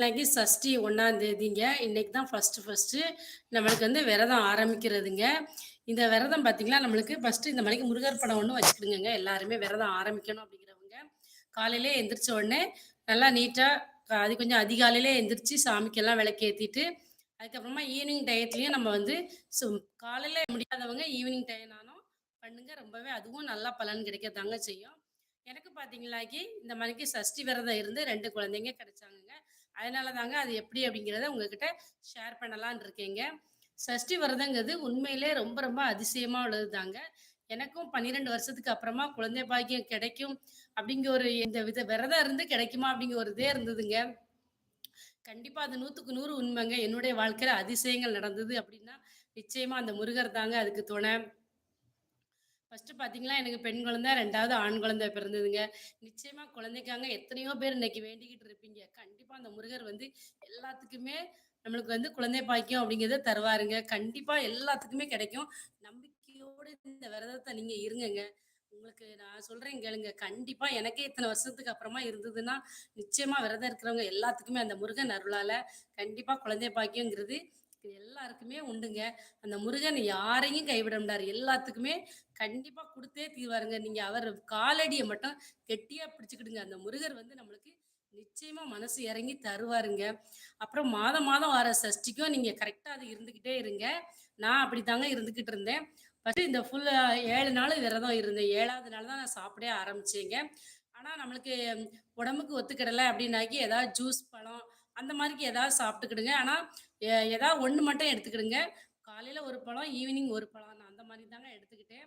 இன்னைக்கு சஷ்டி ஒன்றாம் தேதிங்க. இன்னைக்கு தான் ஃபர்ஸ்ட்டு ஃபஸ்ட்டு நம்மளுக்கு வந்து விரதம் ஆரம்பிக்கிறதுங்க. இந்த விரதம் பார்த்தீங்களா நம்மளுக்கு ஃபஸ்ட்டு இந்த மணிக்கு முருகர் படம் ஒன்று வச்சுக்கிடுங்க எல்லாருமே விரதம் ஆரம்பிக்கணும் அப்படிங்கிறவங்க. காலையிலே எந்திரிச்ச உடனே நல்லா நீட்டாக அது கொஞ்சம் அதிகாலையிலே எந்திரிச்சு சாமிக்கெல்லாம் விளக்கேற்றிட்டு அதுக்கப்புறமா ஈவினிங் டயத்துலேயும் நம்ம வந்து காலையில் முடியாதவங்க ஈவினிங் டயனாலும் பண்ணுங்க. ரொம்பவே அதுவும் நல்லா பலன் கிடைக்கத்தாங்க செய்யும். எனக்கு பார்த்தீங்களாக்கி, இந்த மணிக்கு சஷ்டி விரதம் இருந்து ரெண்டு குழந்தைங்க கிடைச்சாங்கங்க. அதனால தாங்க அது எப்படி அப்படிங்கிறத உங்ககிட்ட ஷேர் பண்ணலான்னு இருக்கேங்க. சஷ்டி விரதங்கிறது உண்மையிலே ரொம்ப ரொம்ப அதிசயமா உள்ளது தாங்க. எனக்கும் 12 வருஷத்துக்கு அப்புறமா குழந்தை பாக்கியம் கிடைக்கும் அப்படிங்கிற ஒரு இந்த வித விரதம் இருந்து கிடைக்குமா அப்படிங்கிற ஒரு இதே இருந்ததுங்க. கண்டிப்பா அது 100க்கு 100 உண்மைங்க. என்னுடைய வாழ்க்கையில அதிசயங்கள் நடந்தது அப்படின்னா, நிச்சயமா அந்த முருகர் தாங்க அதுக்கு துணை. ஃபர்ஸ்ட்டு பார்த்தீங்கன்னா, எனக்கு பெண் குழந்தை, ரெண்டாவது ஆண் குழந்தை பிறந்ததுங்க. நிச்சயமா குழந்தைக்காங்க எத்தனையோ பேர் இன்னைக்கு வேண்டிக்கிட்டு இருப்பீங்க. கண்டிப்பா அந்த முருகர் வந்து எல்லாத்துக்குமே நம்மளுக்கு வந்து குழந்தை பாக்கியம் அப்படிங்கிறத தருவாருங்க. கண்டிப்பா எல்லாத்துக்குமே கிடைக்கும். நம்பிக்கையோடு இந்த விரதத்தை நீங்க இருங்கங்க. உங்களுக்கு நான் சொல்றேன் கேளுங்க. கண்டிப்பா எனக்கே இத்தனை வருஷத்துக்கு அப்புறமா இருந்ததுன்னா, நிச்சயமா விரதம் இருக்கிறவங்க எல்லாத்துக்குமே அந்த முருகன் அருளால கண்டிப்பா குழந்தை பாக்கியங்கிறது எல்லாருக்குமே உண்டுங்க. அந்த முருகன் யாரையும் கைவிட முடியாது எல்லாத்துக்குமே கண்டிப்பா கொடுத்தே தீருவாருங்க. நீங்க அவர் காலடியை மட்டும் கெட்டியா பிடிச்சுக்கிடுங்க. அந்த முருகர் வந்து நம்மளுக்கு நிச்சயமா மனசு இறங்கி தருவாருங்க. அப்புறம் மாதம் மாதம் வர சஷ்டிக்கும் நீங்க கரெக்டா அது இருந்துகிட்டே இருங்க. நான் அப்படித்தாங்க இருந்துகிட்டு இருந்தேன். ஃபர்ஸ்ட் இந்த ஃபுல் ஏழு நாள் விரதம் இருந்தேன். ஏழாவது நாள் தான் நான் சாப்பிடவே ஆரம்பிச்சேங்க. ஆனா நம்மளுக்கு உடம்புக்கு ஒத்துக்கிடல அப்படின்னாக்கி ஏதாவது ஜூஸ், பழம் அந்த மாதிரிக்கு ஏதாவது சாப்பிட்டுக்கிடுங்க. ஆனால் எ ஏதாவது ஒன்று மட்டும் எடுத்துக்கிடுங்க. காலையில் ஒரு பழம், ஈவினிங் ஒரு பழம். நான் அந்த மாதிரி தாங்க எடுத்துக்கிட்டேன்.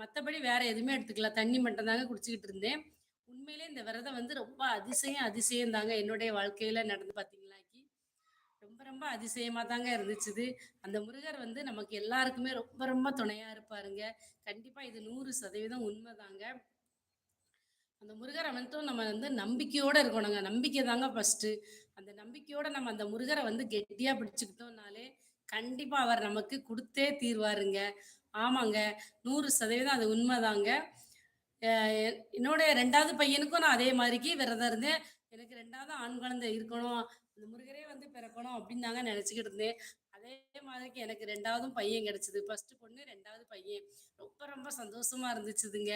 மற்றபடி வேற எதுவுமே எடுத்துக்கல. தண்ணி மட்டும் தாங்க குடிச்சிக்கிட்டு இருந்தேன். உண்மையிலே இந்த விரதம் வந்து ரொம்ப அதிசயம், அதிசயம் தாங்க. என்னுடைய வாழ்க்கையில் நடந்து பார்த்தீங்களாக்கி. ரொம்ப ரொம்ப அதிசயமாக தாங்க இருந்துச்சுது அந்த முருகர் வந்து நமக்கு எல்லாருக்குமே ரொம்ப ரொம்ப துணையாக இருப்பாருங்க. கண்டிப்பாக இது நூறு சதவீதம் உண்மை தாங்க அந்த முருகரை மட்டும் நம்ம வந்து நம்பிக்கையோட இருக்கணுங்க. நம்பிக்கை தாங்க ஃபர்ஸ்ட் அந்த நம்பிக்கையோட நம்ம அந்த முருகரை வந்து கெட்டியா பிடிச்சுக்கிட்டோம்னாலே, கண்டிப்பா அவர் நமக்கு கொடுத்தே தீருவாருங்க. ஆமாங்க. 100% அது உண்மைதாங்க என்னோட ரெண்டாவது பையனுக்கும் நான் அதே மாதிரிக்கு விரதம் இருந்தேன். எனக்கு ரெண்டாவது ஆண் குழந்தை இருக்கணும். அந்த முருகரே வந்து பிறக்கணும் அப்படின்னு தாங்க நினச்சிக்கிட்டு இருந்தேன். அதே மாதிரிக்கு எனக்கு ரெண்டாவதும் பையன் கிடைச்சது. ஃபர்ஸ்ட்டு பொண்ணு, ரெண்டாவது பையன். ரொம்ப ரொம்ப சந்தோஷமா இருந்துச்சுதுங்க.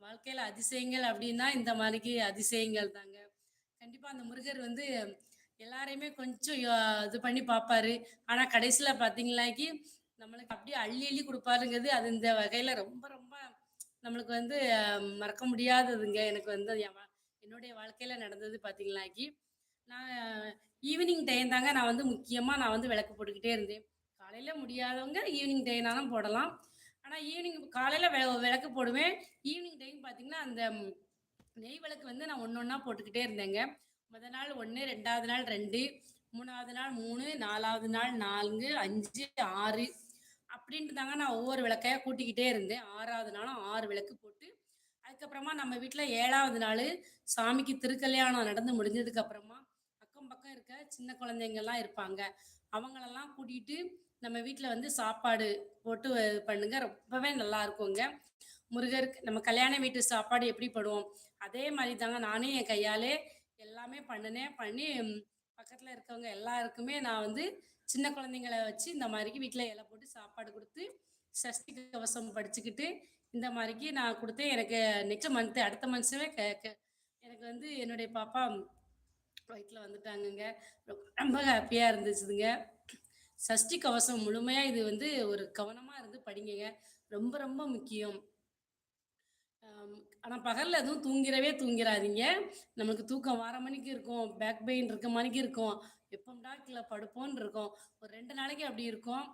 வாழ்க்கையில அதிசயங்கள் அப்படின்னா, இந்த மாதிரிக்கு அதிசயங்கள் தாங்க. கண்டிப்பா அந்த முருகர் வந்து எல்லாரையுமே கொஞ்சம் இது பண்ணி பார்ப்பாரு. ஆனா கடைசியில பாத்தீங்களாக்கி நம்மளுக்கு அப்படியே அள்ளி அள்ளி கொடுப்பாருங்கிறது அது இந்த வகையில ரொம்ப ரொம்ப நம்மளுக்கு வந்து மறக்க முடியாததுங்க. எனக்கு வந்து என் வா என்னுடைய வாழ்க்கையில நடந்தது பாத்தீங்களாக்கி நான் ஈவினிங் டைம் தாங்க நான் வந்து முக்கியமாக நான் வந்து விளக்கு போட்டுக்கிட்டே இருந்தேன். காலையில் முடியாதவங்க ஈவினிங் டைம்னாலும் போடலாம். ஆனால் ஈவினிங் காலையில் வெ விளக்கு போடுவேன். ஈவினிங் டைம் பார்த்தீங்கன்னா, அந்த நெய் விளக்கு வந்து நான் ஒன்று ஒன்றா போட்டுக்கிட்டே இருந்தேங்க. முதல் நாள் 1, 2வது நாள் 2, 3வது நாள் 3, 4வது நாள் 4, 5, 6 அப்படின்ட்டு தாங்க நான் ஒவ்வொரு விளக்கையா கூட்டிக்கிட்டே இருந்தேன். ஆறாவது நாளும் ஆறு விளக்கு போட்டு, அதுக்கப்புறமா நம்ம வீட்டில் ஏழாவது நாள் சாமிக்கு திருக்கல்யாணம் நடந்து முடிஞ்சதுக்கு அப்புறமா, அக்கம் பக்கம் இருக்க சின்ன குழந்தைங்கள்லாம் இருப்பாங்க. அவங்களெல்லாம் கூட்டிட்டு நம்ம வீட்டில் வந்து சாப்பாடு போட்டு பண்ணுங்க. ரொம்பவே நல்லா இருக்குங்க முருகருக்கு நம்ம கல்யாண வீட்டு சாப்பாடு எப்படி பண்ணுவோம் அதே மாதிரி தாங்க நானே என் கையாலே எல்லாமே பண்ணுனேன். பண்ணி பக்கத்தில் இருக்கவங்க எல்லாருக்குமே நான் வந்து சின்ன குழந்தைங்கள வச்சு இந்த மாதிரிக்கு வீட்டில் இலை போட்டு சாப்பாடு கொடுத்து சஷ்டி கவசம் படிச்சுக்கிட்டு, இந்த மாதிரிக்கு நான் கொடுத்தேன் எனக்கு நெக்ஸ்ட் மந்த்து அடுத்த மந்த்ஸுமே க எனக்கு வந்து என்னுடைய பாப்பா ஃப்ளைட்டில் வந்துட்டாங்கங்க. ரொம்ப ஹாப்பியாக இருந்துச்சுதுங்க. சஷ்டி கவசம் முழுமையாக இது வந்து ஒரு கவனமாக இருந்து படிங்கங்க. ரொம்ப ரொம்ப முக்கியம். ஆனால் பகலில் எதுவும் தூங்கிறவே தூங்கிறாதீங்க. நமக்கு தூக்கம் வார மணிக்கு இருக்கும். பேக் பெயின் இருக்க மணிக்கு இருக்கும். எப்போம்டா கீழ படுப்போன்னு இருக்கும். ஒரு ரெண்டு நாளைக்கு அப்படி இருக்கும்.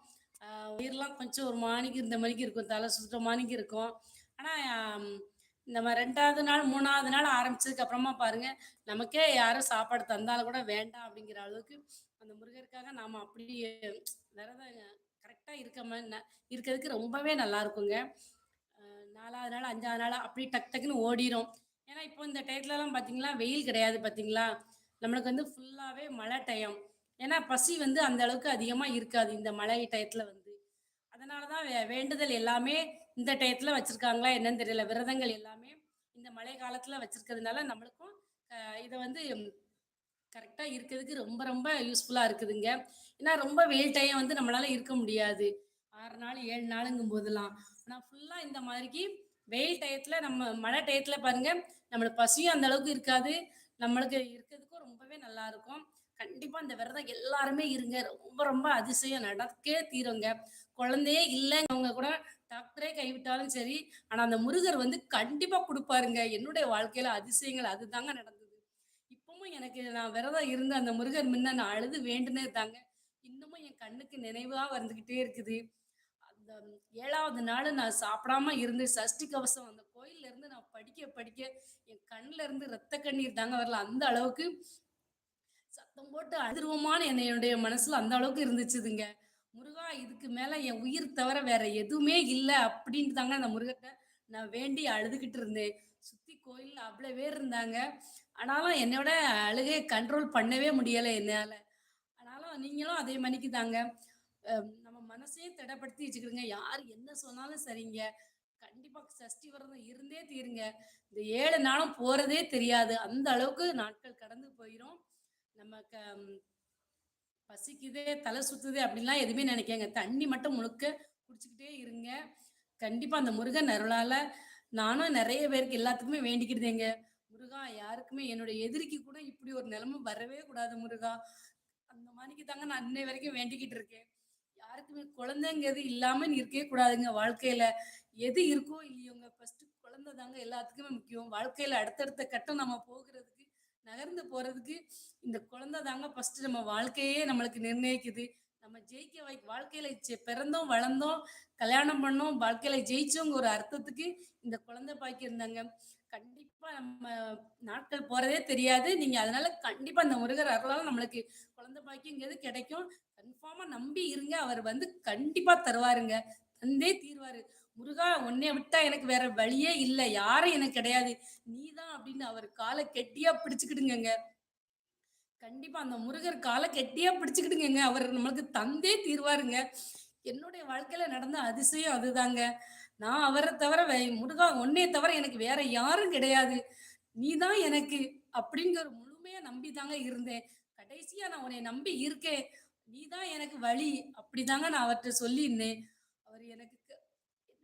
உயிரெலாம் கொஞ்சம் ஒரு மாணிக்கு இந்த மணிக்கு இருக்கும். தலை சுற்ற மாணிக்கு இருக்கும். ஆனால் நம்ம ரெண்டாவது நாள், மூணாவது நாள் ஆரம்பிச்சதுக்கு அப்புறமா பாருங்க, நமக்கே யாரும் சாப்பாடு தந்தாலும் கூட வேண்டாம் அப்படிங்கிற அளவுக்கு, அந்த முருகருக்காக நாம அப்படியே விரதம் கரெக்டாக இருக்க மாதிரி ந இருக்கிறதுக்கு ரொம்பவே நல்லா இருக்குங்க நாலாவது நாள், அஞ்சாவது நாள் அப்படி டக் டக்குன்னு ஓடிரும். ஏன்னா, இப்போ இந்த டயத்துலலாம் பார்த்தீங்களா, வெயில் கிடையாது பார்த்தீங்களா? நம்மளுக்கு வந்து ஃபுல்லாகவே மழை டயம். ஏன்னா, பசி வந்து அந்த அளவுக்கு அதிகமாக இருக்காது. இந்த மழை டயத்தில் வந்து. அதனால தான் வே வேண்டுதல் எல்லாமே இந்த டயத்துல வச்சிருக்காங்களா என்னன்னு தெரியல. விரதங்கள் எல்லாமே இந்த மழை காலத்துல வச்சிருக்கிறதுனால நம்மளுக்கும் இதை வந்து கரெக்டா இருக்கிறதுக்கு ரொம்ப ரொம்ப யூஸ்ஃபுல்லா இருக்குதுங்க. ஏன்னா ரொம்ப வெயில் டைம் வந்து நம்மளால இருக்க முடியாது. ஆறு நாள், ஏழு நாளுங்கும் போதெல்லாம். ஆனா ஃபுல்லா இந்த மாதிரிக்கு வெயில் டயத்துல நம்ம மழை டயத்துல பாருங்க, நம்மளுக்கு பசியும் அந்த அளவுக்கு இருக்காது. நம்மளுக்கு இருக்கிறதுக்கும் ரொம்பவே நல்லாருக்கும். கண்டிப்பா இந்த விரதம் எல்லாருமே இருங்க. ரொம்ப ரொம்ப அதிசயம் நடக்கே தீருங்க. குழந்தையே இல்லைங்கவங்க கூட டாக்டரே கைவிட்டாலும் சரி, ஆனா அந்த முருகர் வந்து கண்டிப்பா கொடுப்பாருங்க என்னுடைய வாழ்க்கையில அதிசயங்கள் அதுதாங்க நடந்தது. இப்பவும் எனக்கு நான் விரதம் இருந்து அந்த முருகர் முன்ன நான் அழுது வேண்டுனே தாங்க. இன்னமும் என் கண்ணுக்கு நினைவா வந்துகிட்டே இருக்குது. அந்த ஏழாவது நாள் நான் சாப்பிடாம இருந்து சஷ்டி கவசம் அந்த கோயில்ல இருந்து நான் படிக்க படிக்க என் கண்ல இருந்து ரத்த கண்ணீர் தாங்க வரல. அந்த அளவுக்கு சத்தம் போட்டு அதிர்வமான என்னுடைய மனசுல அந்த அளவுக்கு இருந்துச்சுதுங்க. முருகா இதுக்கு மேல என் உயிர் தவிர வேற எதுவுமே இல்லை அப்படின்ட்டு தாங்க அந்த முருகத்தை நான் வேண்டி அழுதுகிட்டு இருந்தேன். சுத்தி கோயில் அவ்வளோ பேர் இருந்தாங்க. ஆனாலும் என்னோட அழுகையை கண்ட்ரோல் பண்ணவே முடியலை என்னால. ஆனாலும் நீங்களும் அதே மணிக்கு தாங்க. நம்ம மனசையும் திடப்படுத்தி வச்சுக்கிடுங்க. யார் என்ன சொன்னாலும் சரிங்க. கண்டிப்பா சஷ்டி விரதம் இருந்தே தீருங்க. இந்த ஏழு நாளும் போறதே தெரியாது. அந்த அளவுக்கு நாட்கள் கடந்து போயிரும். நமக்கு பசிக்குதே, தலை சுத்துதே அப்படின்லாம் எதுவுமே நெனைக்காதீங்க. தண்ணி மட்டும் முழுக்க குடிச்சுக்கிட்டே இருங்க. கண்டிப்பா அந்த முருகன் அருளால நானும் நிறைய பேருக்கு எல்லாத்துக்குமே வேண்டிக்கிட்டேங்க. முருகா யாருக்குமே என்னுடைய எதிரிக்கு கூட இப்படி ஒரு நிலைமை வரவே கூடாது முருகா. அந்த மாதிரிக்கு தாங்க நான் இன்னை வரைக்கும் வேண்டிக்கிட்டு இருக்கேன். யாருக்குமே குழந்தைங்கிறது இல்லாம இருக்கவே கூடாதுங்க வாழ்க்கையில. எது இருக்கோ இல்லையோங்க ஃபர்ஸ்ட் குழந்தை தாங்க எல்லாத்துக்குமே முக்கியம். வாழ்க்கையில அடுத்தடுத்த கட்டம் நம்ம போகிறதுக்கு நகர்ந்து போறதுக்கு இந்த குழந்தை தாங்க ஃபர்ஸ்ட்டு நம்ம வாழ்க்கையே நம்மளுக்கு நிர்ணயிக்குது. நம்ம ஜெயிக்க வை வாழ்க்கையில பிறந்தோம், வளர்ந்தோம், கல்யாணம் பண்ணோம், வாழ்க்கையில ஜெயிச்சோங்கிற ஒரு அர்த்தத்துக்கு இந்த குழந்தை பாக்கியம் தாங்க. கண்டிப்பா நம்ம நாட்கள் போறதே தெரியாது. நீங்க அதனால கண்டிப்பா இந்த முருகர் அருளால நம்மளுக்கு குழந்தை பாக்கிங்கிறது கிடைக்கும். கன்ஃபார்மா நம்பி இருங்க. அவர் வந்து கண்டிப்பா தருவாருங்க. தந்தே தீர்வாரு முருகா உன்னைய விட்டா எனக்கு வேற வழியே இல்லை யாரும் எனக்கு கிடையாது. நீ தான் அவர் காலை கெட்டியா பிடிச்சுக்கிடுங்க கண்டிப்பா அந்த முருகர் காலை கெட்டியா பிடிச்சுக்கிடுங்க அவர் நம்மளுக்கு தந்தே தீருவாருங்க. என்னுடைய வாழ்க்கையில நடந்த அதிசயம் அதுதாங்க. நான் அவரை தவிர வே முருகா உன்னைய தவிர எனக்கு வேற யாரும் கிடையாது. நீ தான் எனக்கு அப்படிங்கிற முழுமையா நம்பி தாங்க இருந்தேன். கடைசியா நான் உன்னைய நம்பி இருக்கேன். நீ தான் எனக்கு வழி. அப்படிதாங்க நான் அவர்கிட்ட சொல்லியிருந்தேன். அவர் எனக்கு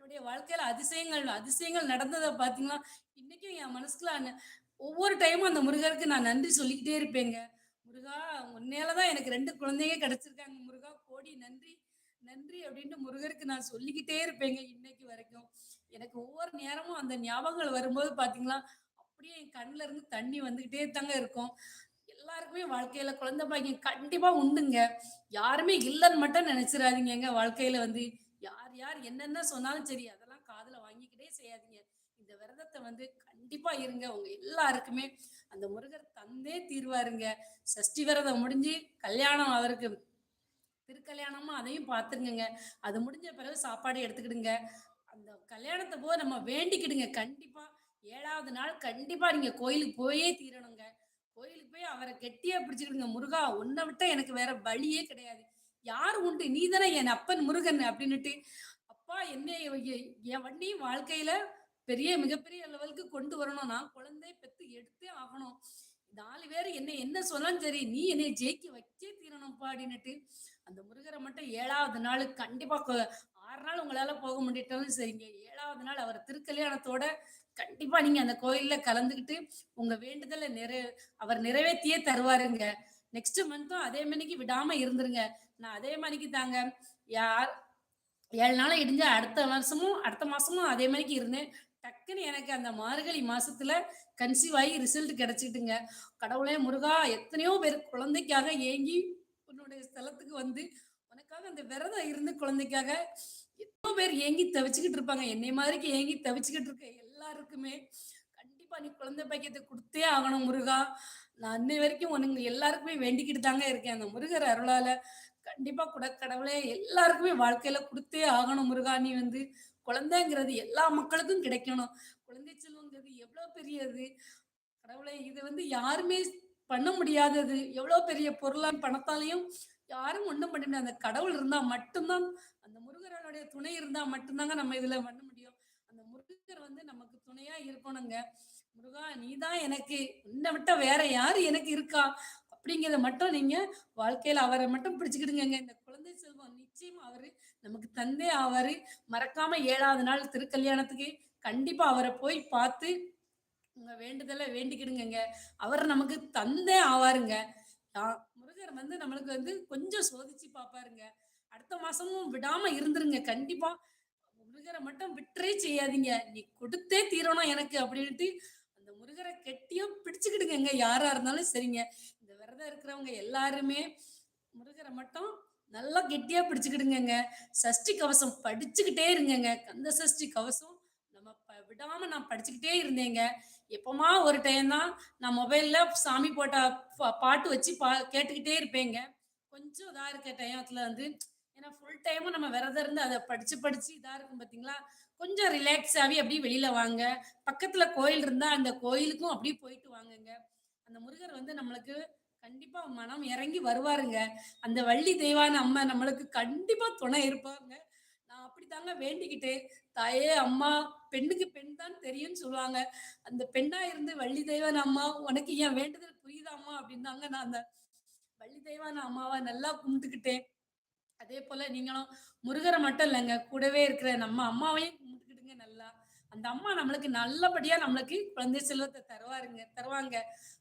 என்னுடைய வாழ்க்கையில அதிசயங்கள் அதிசயங்கள் நடந்ததை பாத்தீங்கன்னா இன்னைக்கும் என் மனசுக்குள்ள அந்த ஒவ்வொரு டைமும் அந்த முருகருக்கு நான் நன்றி சொல்லிக்கிட்டே இருப்பேங்க. முருகா உன்னாலதான் எனக்கு ரெண்டு குழந்தைங்க கிடைச்சிருக்காங்க முருகா. கோடி நன்றி, நன்றி அப்படின்ட்டு முருகருக்கு நான் சொல்லிக்கிட்டே இருப்பேங்க இன்னைக்கு வரைக்கும். எனக்கு ஒவ்வொரு நேரமும் அந்த ஞாபகங்கள் வரும்போது பாத்தீங்களா அப்படியே என் கண்ணுல இருந்து தண்ணி வந்துகிட்டே தாங்க இருக்கும். எல்லாருக்குமே வாழ்க்கையில குழந்தை பாக்கியம் கண்டிப்பா உண்டுங்க. யாருமே இல்லைன்னு மட்டும் நெனச்சிராதீங்கங்க வாழ்க்கையில வந்து. யார் யார் என்னென்ன சொன்னாலும் சரி, அதெல்லாம் காதுல வாங்கிக்கிட்டே செய்யாதீங்க. இந்த விரதத்தை வந்து கண்டிப்பா இருங்க. உங்க எல்லாருக்குமே அந்த முருகர் தந்தே தீருவாருங்க. சஷ்டி விரதம் முடிஞ்சு கல்யாணம் அவருக்கு திருக்கல்யாணமும் அதையும் பார்த்துருங்க அது முடிஞ்ச பிறகு சாப்பாடு எடுத்துக்கிடுங்க. அந்த கல்யாணத்தை போக நம்ம வேண்டிக்கிடுங்க. கண்டிப்பா ஏழாவது நாள் கண்டிப்பா நீங்க கோயிலுக்கு போயே தீரணுங்க. கோயிலுக்கு போய் அவரை கெட்டியா பிடிச்சுக்கிடுங்க. முருகா உன்னை விட்டா எனக்கு வேற வழியே கிடையாது. யார் உண்டு? நீ தானே என் அப்பன் முருகன் அப்படின்னுட்டு அப்பா என்னைய என் வண்டியும் வாழ்க்கையில பெரிய மிகப்பெரிய லெவலுக்கு கொண்டு வரணும். நான் குழந்தை பெத்து எடுத்தே ஆகணும். நாலு பேரு என்ன என்ன சொன்னாலும் சரி, நீ என்னை ஜெயிக்க வச்சே தீரணும்ப்பா அப்படின்னுட்டு அந்த முருகரை மட்டும் ஏழாவது நாள் கண்டிப்பா ஆறு நாள் உங்களால போக முடியட்டாலும் சரிங்க. ஏழாவது நாள் அவர் திருக்கல்யாணத்தோட கண்டிப்பா நீங்க அந்த கோயில்ல கலந்துக்கிட்டு, உங்க வேண்டுதலை நிறை அவர் நிறைவேற்றியே தருவாருங்க. நெக்ஸ்ட் மந்த்தும் அதே மணிக்கு விடாம இருந்துருங்க. நான் அதே மணிக்கு தாங்க. யார் ஏழு நாள் இடிஞ்ச அடுத்த வருஷமும் அடுத்த மாசமும் அதே மாதிரிக்கு இருந்தேன். டக்குன்னு எனக்கு அந்த மார்கழி மாசத்துல கன்சீவ் ஆகி ரிசல்ட் கிடைச்சிட்டுங்க கடவுளே முருகா எத்தனையோ பேர் குழந்தைக்காக ஏங்கி உன்னுடைய ஸ்தலத்துக்கு வந்து, உனக்காக அந்த விரதம் இருந்து குழந்தைக்காக எத்தனையோ பேர் ஏங்கி தவிச்சுக்கிட்டு இருப்பாங்க. என்னை மாதிரிக்கு ஏங்கி தவிச்சுக்கிட்டு இருக்க எல்லாருக்குமே, கண்டிப்பா நீ குழந்தை பைக்கியத்தை கொடுத்தே ஆகணும் முருகா. நான் அன்னை வரைக்கும் உனங்க எல்லாருக்குமே வேண்டிக்கிட்டு தாங்க இருக்கேன். அந்த முருகர் அருளால கண்டிப்பா குட கடவுளே எல்லாருக்குமே வாழ்க்கையில கொடுத்தே ஆகணும் முருகா. நீ வந்து குழந்தைங்கிறது எல்லா மக்களுக்கும் கிடைக்கணும். குழந்தை செல்வங்கிறது எவ்வளவு பெரியது. கடவுளே இது வந்து யாருமே பண்ண முடியாதது. எவ்வளோ பெரிய பொருளாம் பணத்தாலையும் யாரும் ஒண்ணும் பண்ண முடியாது. அந்த கடவுள் இருந்தா மட்டும்தான் அந்த முருகரனுடைய துணை இருந்தா மட்டும்தாங்க நம்ம இதுல பண்ண முடியும். அந்த முருகர் வந்து நமக்கு துணையா இருக்கணுங்க. முருகா நீ தான் எனக்கு. உன்னை விட்ட வேற யாரு எனக்கு இருக்கா? அப்படிங்கிறத மட்டும் நீங்க வாழ்க்கையில அவரை மட்டும் பிடிச்சுக்கிடுங்க இந்த குழந்தை செல்வம் நிச்சயம் அவரு நமக்கு தந்தே ஆவாரு. மறக்காம ஏழாவது நாள் திருக்கல்யாணத்துக்கு கண்டிப்பா அவரை போய் பார்த்து உங்க வேண்டுதலை வேண்டிக்கிடுங்க அவர் நமக்கு தந்தே ஆவாருங்க. முருகர் வந்து நம்மளுக்கு வந்து கொஞ்சம் சோதிச்சு பார்ப்பாருங்க. அடுத்த மாசமும் விடாம இருந்துருங்க. கண்டிப்பா முருகரை மட்டும் விட்டுறே செய்யாதீங்க. நீ கொடுத்தே தீரணும் எனக்கு அப்படின்ட்டு முருகரை கெட்டியும் பிடிச்சுக்கிடுங்க யாரா இருந்தாலும் சரிங்க. இந்த விரதம் இருக்கிறவங்க எல்லாருமே முருகரை மட்டும் நல்லா கெட்டியா பிடிச்சுக்கிடுங்க சஷ்டி கவசம் படிச்சுக்கிட்டே இருங்கங்க. கந்த சஷ்டி கவசம் நம்ம ப- விடாம நான் படிச்சுக்கிட்டே இருந்தேங்க. எப்பமா ஒரு டைம் தான் நான் மொபைல்ல சாமி போட்ட பா- பாட்டு வச்சு பா கேட்டுக்கிட்டே இருப்பேங்க. கொஞ்சம் இதா இருக்க டயத்துல வந்து ஏன்னா ஃபுல் டைமும் நம்ம விரதம் இருந்து அதை படிச்சு படிச்சு இதா இருக்கும் பாத்தீங்களா? கொஞ்சம் ரிலாக்ஸ் ஆகி அப்படியே வெளியில வாங்க. பக்கத்துல கோயில் இருந்தா அந்த கோயிலுக்கும் அப்படியே போயிட்டு வாங்குங்க. அந்த முருகர் வந்து நம்மளுக்கு கண்டிப்பா மனம் இறங்கி வருவாருங்க. அந்த வள்ளி தெய்வான அம்மா நம்மளுக்கு கண்டிப்பா துணை இருப்பாங்க. நான் அப்படித்தாங்க வேண்டிக்கிட்டேன் தாயே அம்மா பெண்ணுக்கு பெண் தான் தெரியும்னு சொல்லுவாங்க. அந்த பெண்ணா இருந்து வள்ளி தெய்வான அம்மா உனக்கு ஏன் வேண்டுதல் புரியுதாம்மா? அப்படின்னாங்க நான் அந்த வள்ளி தெய்வான அம்மாவை நல்லா கும்பிட்டுக்கிட்டேன். அதே போல நீங்களும் முருகரை மட்டும் இல்லைங்க கூடவே இருக்கிற நம்ம அம்மாவையும் கும்பிட்டுக்கிடுங்க நல்லா. அந்த அம்மா நம்மளுக்கு நல்லபடியா நம்மளுக்கு குழந்தை செல்வத்தை தருவாருங்க தருவாங்க.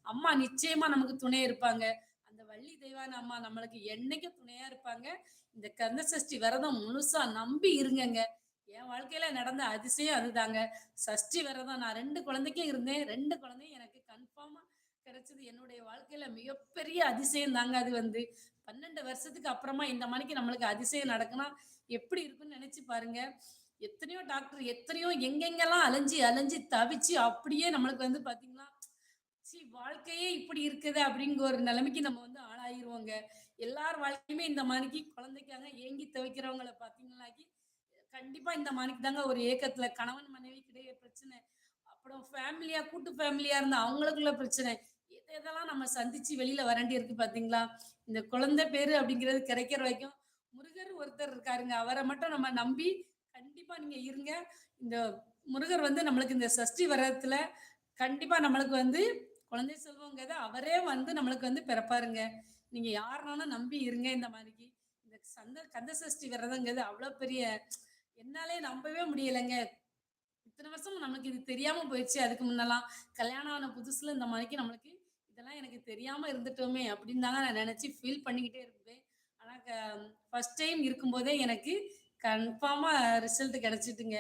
அம்மா நிச்சயமா நமக்கு துணை இருப்பாங்க. அந்த வள்ளி தெய்வான அம்மா நம்மளுக்கு என்னைக்கும் துணையா இருப்பாங்க. இந்த கந்த சஷ்டி விரதம் முழுசா நம்பி இருங்கங்க. என் வாழ்க்கையில நடந்த அதிசயம் அதுதாங்க. சஷ்டி விரதம் நான் ரெண்டு குழந்தைக்கும் இருந்தேன். ரெண்டு குழந்தையும் எனக்கு கன்ஃபார்மா கிடைச்சது. என்னுடைய வாழ்க்கையில மிகப்பெரிய அதிசயம் தாங்க அது வந்து. பன்னெண்டு வருஷத்துக்கு அப்புறமா இந்த மணிக்கு நம்மளுக்கு அதிசயம் நடக்குன்னா எப்படி இருக்குன்னு நினைச்சு பாருங்க. எத்தனையோ டாக்டர் எத்தனையோ எங்கெங்கெல்லாம் அலைஞ்சு அலைஞ்சு தவிச்சு அப்படியே நம்மளுக்கு வந்து பாத்தீங்கன்னா சி வாழ்க்கையே இப்படி இருக்குது அப்படிங்கிற ஒரு நிலைமைக்கு நம்ம வந்து ஆளாயிருவோங்க. எல்லார் வாழ்க்கையுமே இந்த மாதிரிக்கு குழந்தைக்காக ஏங்கி தவிக்கிறவங்கள பாத்தீங்கன்னாக்கி கண்டிப்பா இந்த மாதிரிக்கு தாங்க ஒரு ஏக்கத்துல கணவன் மனைவி கிடையே பிரச்சனை. அப்புறம் ஃபேமிலியா கூட்டு ஃபேமிலியா இருந்தா அவங்களுக்குள்ள பிரச்சனை. இதெல்லாம் நம்ம சந்திச்சு வெளியில வரண்டி இருக்கு பாத்தீங்களா? இந்த குழந்தை பேரு அப்படிங்கிறது கிடைக்கிற வரைக்கும் முருகர் ஒருத்தர் இருக்காருங்க. அவரை மட்டும் நம்ம நம்பி கண்டிப்பா நீங்க இருங்க. இந்த முருகர் வந்து நம்மளுக்கு இந்த சஷ்டி விரதத்துல கண்டிப்பா நம்மளுக்கு வந்து குழந்தை செல்வங்கிறத அவரே வந்து நம்மளுக்கு வந்து பிறப்பாருங்க. நீங்க யாருனாலும் நம்பி இருங்க இந்த மாதிரிக்கு. இந்த சந்த கந்த சஷ்டி விரதங்கிறது அவ்வளவு பெரிய என்னாலே நம்பவே முடியலைங்க. இத்தனை வருஷம் நமக்கு இது தெரியாம போயிடுச்சு. அதுக்கு முன்னெல்லாம் கல்யாணம் ஆன புதுசுல இந்த மாதிரிக்கு நம்மளுக்கு இதெல்லாம் எனக்கு தெரியாம இருந்துட்டோமே அப்படின்னு தாங்க நான் நினைச்சு ஃபீல் பண்ணிக்கிட்டே இருப்பேன் ஆனா ஃபர்ஸ்ட் டைம் இருக்கும்போதே எனக்கு கன்ஃபார்மா ரிசல்ட் கிடைச்சிட்டுங்க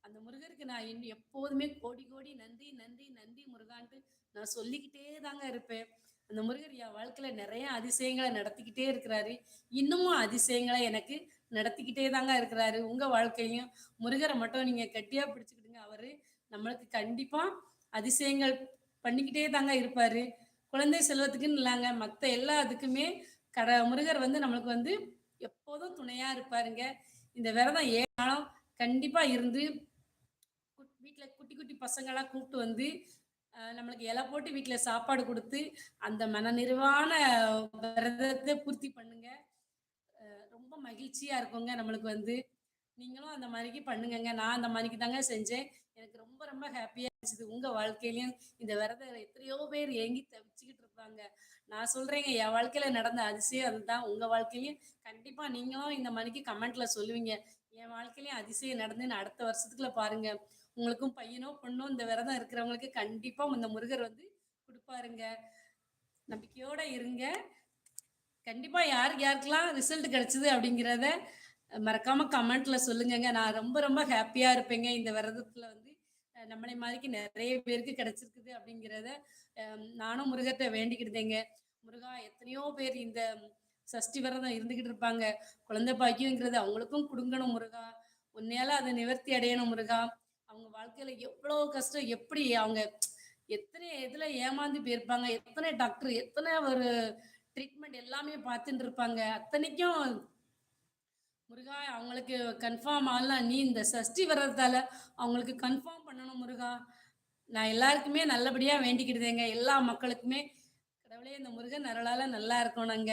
அந்த முருகருக்கு நான் இன்னும் எப்போதுமே கோடி கோடி நன்றி நன்றி நன்றி முருகான்ட்டு நான் சொல்லிக்கிட்டே தாங்க இருப்பேன். அந்த முருகர் என் வாழ்க்கையில நிறைய அதிசயங்களை நடத்திக்கிட்டே இருக்கிறாரு. இன்னமும் அதிசயங்களை எனக்கு நடத்திக்கிட்டே தாங்க இருக்கிறாரு. உங்க வாழ்க்கையும் முருகரை மட்டும் நீங்க கட்டியா பிடிச்சுக்கிடுங்க அவரு. நம்மளுக்கு கண்டிப்பா அதிசயங்கள் பண்ணிக்கிட்டே தாங்க இருப்பாரு. குழந்தை செல்வத்துக்குன்னு இல்லைங்க. மற்ற எல்லா இதுக்குமே கட முருகர் வந்து நம்மளுக்கு வந்து எப்போதும் துணையா இருப்பாருங்க. இந்த விரதம் ஏனாலும் கண்டிப்பா இருந்து குட்- குட்டி குட்டி பசங்களாம் கூப்பிட்டு வந்து நம்மளுக்கு இலை போட்டு வீட்டில் சாப்பாடு கொடுத்து அந்த மனநிறைவான விரதத்தை பூர்த்தி பண்ணுங்க. ரொம்ப மகிழ்ச்சியா இருக்குங்க நம்மளுக்கு வந்து. நீங்களும் அந்த மாதிரிக்கு பண்ணுங்கங்க. நான் அந்த மாதிரிக்கு தாங்க செஞ்சேன். எனக்கு ரொம்ப ரொம்ப ஹாப்பியா இருந்துச்சு. உங்க வாழ்க்கையிலயும் இந்த விரதம் எத்தனையோ பேர் ஏங்கி தவிச்சுக்கிட்டு இருப்பாங்க. நான் சொல்றேங்க என் வாழ்க்கையில நடந்த அதிசயம் அதுதான். உங்க வாழ்க்கையிலயும் கண்டிப்பா நீங்களும் இந்த மாதிரிக்கு கமெண்ட்ல சொல்லுவீங்க. என் வாழ்க்கையிலயும் அதிசயம் நடந்துன்னு அடுத்த வருஷத்துக்குள்ள பாருங்க. உங்களுக்கும் பையனோ பொண்ணோ இந்த விரதம் இருக்கிறவங்களுக்கு கண்டிப்பா இந்த முருகர் வந்து கொடுப்பாருங்க. நம்பிக்கையோட இருங்க. கண்டிப்பா யாருக்கு யாருக்கெல்லாம் ரிசல்ட் கிடைச்சது அப்படிங்கிறத மறக்காம கமெண்ட்ல சொல்லுங்கங்க. நான் ரொம்ப ரொம்ப ஹாப்பியா இருப்பேங்க. இந்த விரதத்துல வந்து நம்மளை மாதிரிக்கு நிறைய பேருக்கு கிடைச்சிருக்குது அப்படிங்கிறத நானும் முருகத்தை வேண்டிக்கிட்டேங்க. முருகா எத்தனையோ பேர் இந்த சஷ்டி விரதம் இருந்துகிட்டு இருப்பாங்க. குழந்தை பாக்கியங்கிறது அவங்களுக்கும் கொடுங்கணும் முருகா. உன்னையால அதை நிவர்த்தி அடையணும் முருகா. அவங்க வாழ்க்கையில எவ்வளவு கஷ்டம் எப்படி அவங்க எத்தனை இதுல ஏமாந்து போயிருப்பாங்க. எத்தனை டாக்டர் எத்தனை ஒரு ட்ரீட்மெண்ட் எல்லாமே பார்த்துட்டு இருப்பாங்க. அத்தனைக்கும் முருகா அவங்களுக்கு கன்ஃபார்ம் ஆகலாம் நீ இந்த சஷ்டி வர்றதால அவங்களுக்கு கன்ஃபார்ம் பண்ணணும் முருகா. நான் எல்லாருக்குமே நல்லபடியா வேண்டிக்கிட்டுதேங்க எல்லா மக்களுக்குமே. கடவுளே இந்த முருகன் அருளால நல்லா இருக்கணுங்க